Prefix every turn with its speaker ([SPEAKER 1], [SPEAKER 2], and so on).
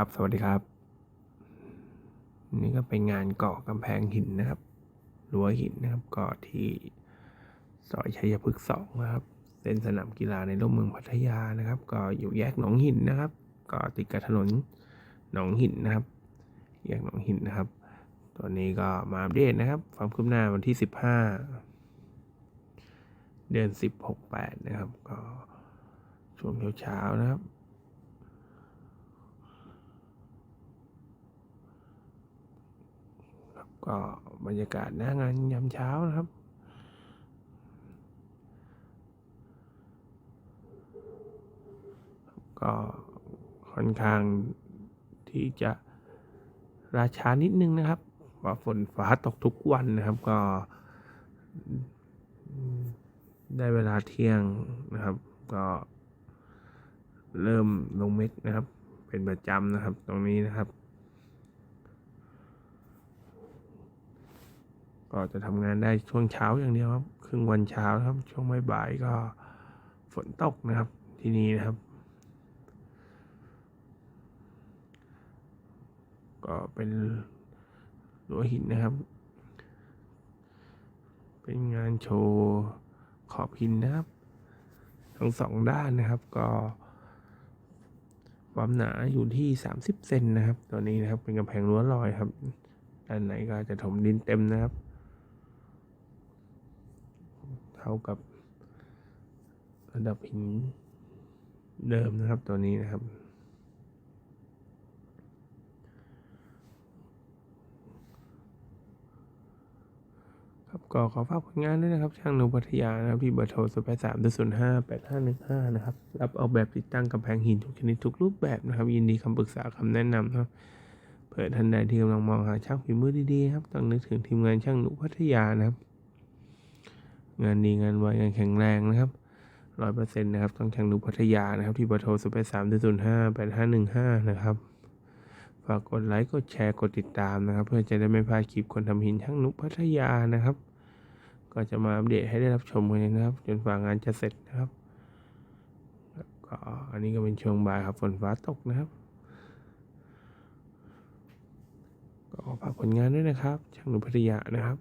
[SPEAKER 1] ครับ สวัสดีครับ นี่ก็เป็นงานก่อกำแพงหินนะครับรั้วหินนะครับก่อที่ซอยชัยพฤกษ์สองนะครับเส้นสนามกีฬาในร่มเมืองพัทยานะครับ ก็อยู่แยกหนองหินนะครับ ก็ติดกับถนนหนองหินนะครับ แยกหนองหินนะครับ ตอนนี้ก็มาอัปเดตนะครับ ความคืบหน้าวันที่สิบห้าเดือนสิบหกแปดนะครับ ก็ช่วงเช้าๆนะครับ ครับ ก็บรรยากาศหน้างานยามเช้านะครับ ก็ค่อนข้างที่จะราชานิดนึงนะครับเพราะฝนฟ้าตกทุกวันนะครับ ก็ ได้เวลาเที่ยงนะครับ ก็เริ่มลงเม็ดนะครับ เป็นประจำนะครับตรงนี้นะครับ ก็จะทำงานได้ช่วงเช้าอย่างเดียวครับ ครึ่งวันเช้านะครับ ช่วงบ่ายๆก็ฝนตกนะครับ ที่นี่นะครับ ก็เป็นรั้วหินนะครับ เป็นงานโชว์ขอบหินนะครับ ทั้งสองด้านนะครับ ก็ความหนาอยู่ที่ 30 เซนนะครับตัวนี้นะครับเป็นกำแพงรั้วลอยครับด้านไหนก็จะถมดินเต็มนะครับ เท่ากับระดับหินเดิมนะครับตัวนี้นะครับ ครับก็ขอฝากผลงานด้วยนะครับ ช่างหนูพัทยานะครับที่เบอร์โทร0 8 3 0 5 8 5 1 5 นะครับ รับออกแบบติดตั้งกำแพงหินทุกชนิดทุกรูปแบบนะครับ ยินดีคำปรึกษาคำแนะนำครับเผื่อท่านใดที่กำลังมองหาช่างฝีมือดีๆครับต้องนึกถึงทีมงานช่างหนูพัทยานะครับ งานดีงานไวงานแข็งแรงนะครับร้อยเปอร์เซ็นต์นะครับต้องช่งหนูพัทยานะครับ ที่เบอร์โทร0 8 3 0 5 8 5 1 5นะครับ ฝากกดไลค์กดแชร์กดติดตามนะครับ เพื่อจะได้ไม่พลาดคลิปคนทำหินช่างหนุพัทยานะครับ ก็จะมาอัปเดตให้ได้รับชมกันนะครับ จนฝ่างานจะเสร็จนะครับก็อันนี้ก็เป็นช่วงบ่ายครับฝนฟ้าตกนะครับ ก็ฝากผลงานด้วยนะครับช่างหนุพัทยานะครับ